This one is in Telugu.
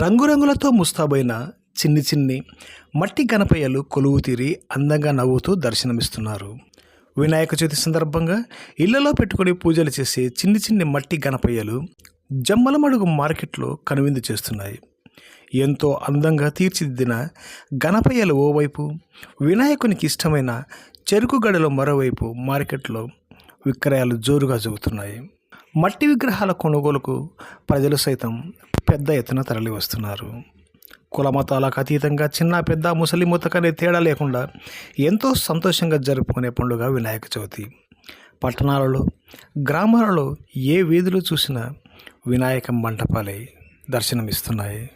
రంగురంగులతో ముస్తాబైన చిన్ని చిన్ని మట్టి గణపయ్యలు కొలువు తీరి అందంగా నవ్వుతూ దర్శనమిస్తున్నారు. వినాయక చవితి సందర్భంగా ఇళ్ళలో పెట్టుకొని పూజలు చేసే చిన్ని చిన్ని మట్టి గణపయ్యలు జమ్మలమడుగు మార్కెట్లో కనువిందు చేస్తున్నాయి. ఎంతో అందంగా తీర్చిదిద్దిన గణపయ్యలు ఓవైపు వినాయకునికి ఇష్టమైన చెరుకు గడలో మరోవైపు మార్కెట్లో విక్రయాలు జోరుగా జరుగుతున్నాయి. మట్టి విగ్రహాల కొనుగోలుకు ప్రజలు సైతం పెద్ద ఎత్తున తరలి వస్తున్నారు కులమతాలకు అతీతంగా చిన్న పెద్ద ముసలి ముతకనే తేడా లేకుండా ఎంతో సంతోషంగా జరుపుకునే పండుగ వినాయక చవితి. పట్టణాలలో గ్రామాలలో ఏ వీధులు చూసినా వినాయక మంటపాలే దర్శనమిస్తున్నాయి.